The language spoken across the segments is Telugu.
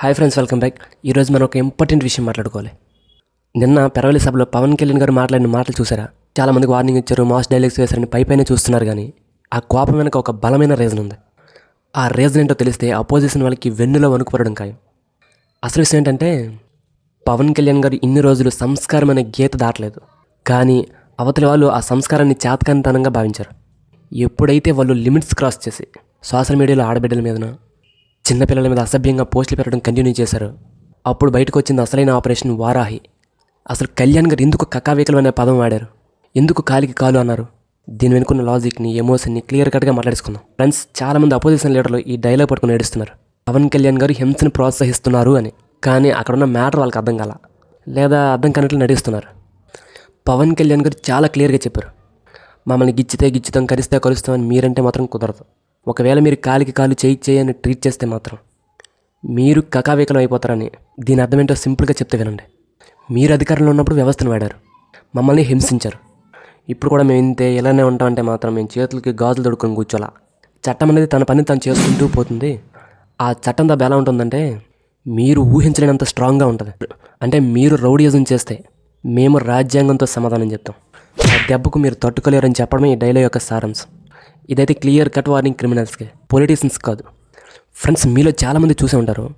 హాయ్ ఫ్రెండ్స్ వెల్కమ్ బ్యాక్ ఈరోజు మనం ఒక ఇంపార్టెంట్ విషయం మాట్లాడుకోవాలి. నిన్న పెరవలి సభలో పవన్ కళ్యాణ్ గారు మాట్లాడిన మాటలు చూసారా? చాలామందికి వార్నింగ్ ఇచ్చారు మాస్ డైలాగ్స్ వేశారని పై పైన చూస్తున్నారు కానీ ఆ కోపం వెనక ఒక బలమైన రీజన్ ఉంది. ఆ రీజన్ ఏంటో తెలిస్తే అపోజిషన్ వాళ్ళకి వెన్నులో వణుకుపడడం ఖాయం. అసలు విషయం ఏంటంటే పవన్ కళ్యాణ్ గారు ఇన్ని రోజులు సంస్కారం అనే గీత దాటలేదు. కానీ అవతలి వాళ్ళు ఆ సంస్కారాన్ని చేతకంతనంగా భావించారు. ఎప్పుడైతే వాళ్ళు లిమిట్స్ క్రాస్ చేసి సోషల్ మీడియాలో ఆడబిడ్డల మీదన చిన్నపిల్లల మీద అసభ్యంగా పోస్టులు పెట్టడం కంటిన్యూ చేశారు. అప్పుడు బయటకు వచ్చింది అసలైన ఆపరేషన్ వారాహి. అసలు కళ్యాణ్ గారు ఎందుకు కకావేకలు అనే పదం వాడారు? ఎందుకు కాలికి కాలు అన్నారు? దీని వెనుకున్న లాజిక్ని ఎమోషన్ని క్లియర్ కట్గా మాట్లాడుకుందాం ఫ్రెండ్స్ చాలామంది అపోజిషన్ లీడర్లు ఈ డైలాగ్ పట్టుకుని ఏడుస్తున్నారు. పవన్ కళ్యాణ్ గారు హింసను ప్రోత్సహిస్తున్నారు అని. కానీ అక్కడున్న మ్యాటర్ వాళ్ళకి అర్థం కాల. లేదా అర్థం కానట్లు నడిస్తున్నారు పవన్ కళ్యాణ్ గారు చాలా క్లియర్గా చెప్పారు. మమ్మల్ని గిచ్చితే గిచ్చుతాం కరిస్తే కలుస్తామని మీరంటే మాత్రం కుదరదు. ఒకవేళ మీరు కాలికి కాలు చేయి చేయని అని ట్రీట్ చేస్తే మాత్రం మీరు కకావికలం అయిపోతారని దీని అర్థం ఏంటో సింపుల్గా చెప్తే వినండి. మీరు అధికారంలో ఉన్నప్పుడు వ్యవస్థను వాడారు. మమ్మల్ని హింసించారు. ఇప్పుడు కూడా మేము ఇంతే ఇలానే ఉంటామంటే మాత్రం మేము చేతులకి గాజులు దొడుకుని కూర్చోలా. చట్టం అనేది తన పని తను చేసుకుంటూ పోతుంది. ఆ చట్టం దెబ్బ ఎలా ఉంటుందంటే మీరు ఊహించలేనంత స్ట్రాంగ్గా ఉంటుంది. అంటే మీరు రౌడిజం చేస్తే మేము రాజ్యాంగంతో సమాధానం చెప్తాం. ఆ దెబ్బకు మీరు తట్టుకోలేరని చెప్పడమే ఈ డైలాగ్ యొక్క సారాంశం. ఇదైతే క్లియర్ కట్ వార్నింగ్ క్రిమినల్స్కి. పొలిటీషియన్స్ కాదు. ఫ్రెండ్స్ మీలో చాలామంది చూసే ఉంటారు.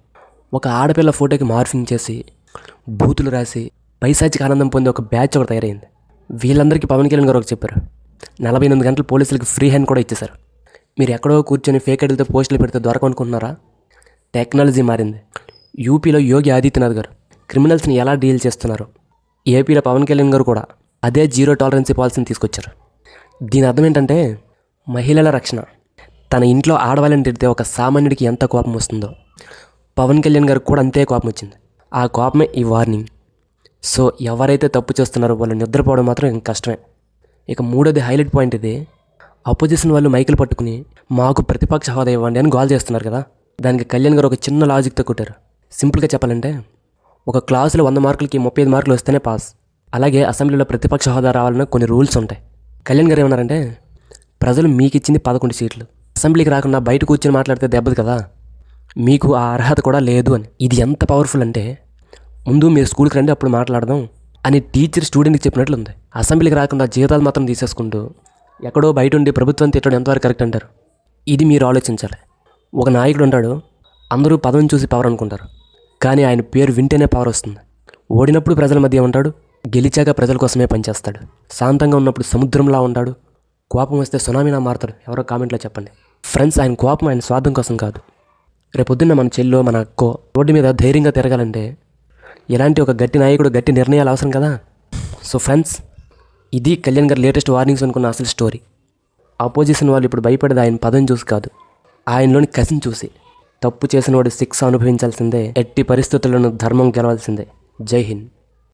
ఒక ఆడపిల్ల ఫోటోకి మార్ఫింగ్ చేసి బూతులు రాసి పైశాచిక ఆనందం పొందే ఒక బ్యాచ్ ఒకటి తయారైంది. వీళ్ళందరికీ పవన్ కళ్యాణ్ గారు ఒక చెప్పారు. నలభై ఎనిమిది గంటలు పోలీసులకు ఫ్రీ హ్యాండ్ కూడా ఇచ్చేశారు. మీరు ఎక్కడో కూర్చొని ఫేక్ ఐడీలతో పోస్టులు పెడితే దొరకనుకుంటున్నారా? టెక్నాలజీ మారింది. యూపీలో యోగి ఆదిత్యనాథ్ గారు క్రిమినల్స్ని ఎలా డీల్ చేస్తున్నారు? ఏపీలో పవన్ కళ్యాణ్ గారు కూడా అదే జీరో టాలరెన్సీ పాలసీని తీసుకొచ్చారు. దీని అర్థం ఏంటంటే మహిళల రక్షణ. తన ఇంట్లో ఆడవాళ్ళని తిడితే ఒక సామాన్యుడికి ఎంత కోపం వస్తుందో. పవన్ కళ్యాణ్ గారికి కూడా అంతే కోపం వచ్చింది. ఆ కోపమే ఈ వార్నింగ్. సో ఎవరైతే తప్పు చేస్తున్నారో వాళ్ళు నిద్రపోవడం మాత్రం ఇంక కష్టమే. ఇక మూడోది హైలైట్ పాయింట్ ఇది. అపోజిషన్ వాళ్ళు మైకులు పట్టుకుని మాకు ప్రతిపక్ష హోదా ఇవ్వండి అని గోల్ చేస్తున్నారు కదా. దానికి కళ్యాణ్ గారు ఒక చిన్న లాజిక్తో కొట్టారు. సింపుల్గా చెప్పాలంటే ఒక క్లాసులో వంద మార్కులకి ముప్పై ఐదు మార్కులు వస్తేనే పాస్. అలాగే అసెంబ్లీలో ప్రతిపక్ష హోదా రావాలన్న కొన్ని రూల్స్ ఉంటాయి. కళ్యాణ్ గారు ఏమన్నారంటే ప్రజలు మీకు ఇచ్చింది పదకొండు సీట్లు. అసెంబ్లీకి రాకుండా బయట కూర్చొని మాట్లాడితే దెబ్బది కదా? మీకు ఆ అర్హత కూడా లేదు అని. ఇది ఎంత పవర్ఫుల్ అంటే ముందు మీరు స్కూల్కి రండి అప్పుడు మాట్లాడదాం అని టీచర్ స్టూడెంట్కి చెప్పినట్లుంది. అసెంబ్లీకి రాకుండా జీతాలు మాత్రం తీసేసుకుంటూ ఎక్కడో బయట ఉండి ప్రభుత్వం తిట్టడం ఎంతవరకు కరెక్ట్ అంటారు? ఇది మీరు ఆలోచించాలి. ఒక నాయకుడు ఉంటాడు అందరూ పదవిని చూసి పవర్ అనుకుంటారు. కానీ ఆయన పేరు వింటేనే పవర్ వస్తుంది. ఓడినప్పుడు ప్రజల మధ్య ఉంటాడు? గెలిచాక ప్రజల కోసమే పనిచేస్తాడు. శాంతంగా ఉన్నప్పుడు సముద్రంలా ఉంటాడు. కోపం వస్తే సునామీనా మారుతాడు ఎవరో కామెంట్లో చెప్పండి. ఫ్రెండ్స్ ఆయన కోపం ఆయన స్వార్థం కోసం కాదు. రేపొద్దున్న మన చెల్లో మన అక్కో రోడ్డు మీద ధైర్యంగా తిరగాలంటే ఇలాంటి ఒక గట్టి నాయకుడు గట్టి నిర్ణయాలు అవసరం కదా? సో ఫ్రెండ్స్ ఇది కళ్యాణ్ గారి లేటెస్ట్ వార్నింగ్స్ అనుకున్న అసలు స్టోరీ. ఆపోజిషన్ వాళ్ళు ఇప్పుడు భయపడేది ఆయన పదం చూసి కాదు. ఆయనలోని కసిని చూసి. తప్పు చేసిన వాడు శిక్ష అనుభవించాల్సిందే ఎట్టి పరిస్థితుల్లోనూ ధర్మం గెలవాల్సిందే. జై హింద్.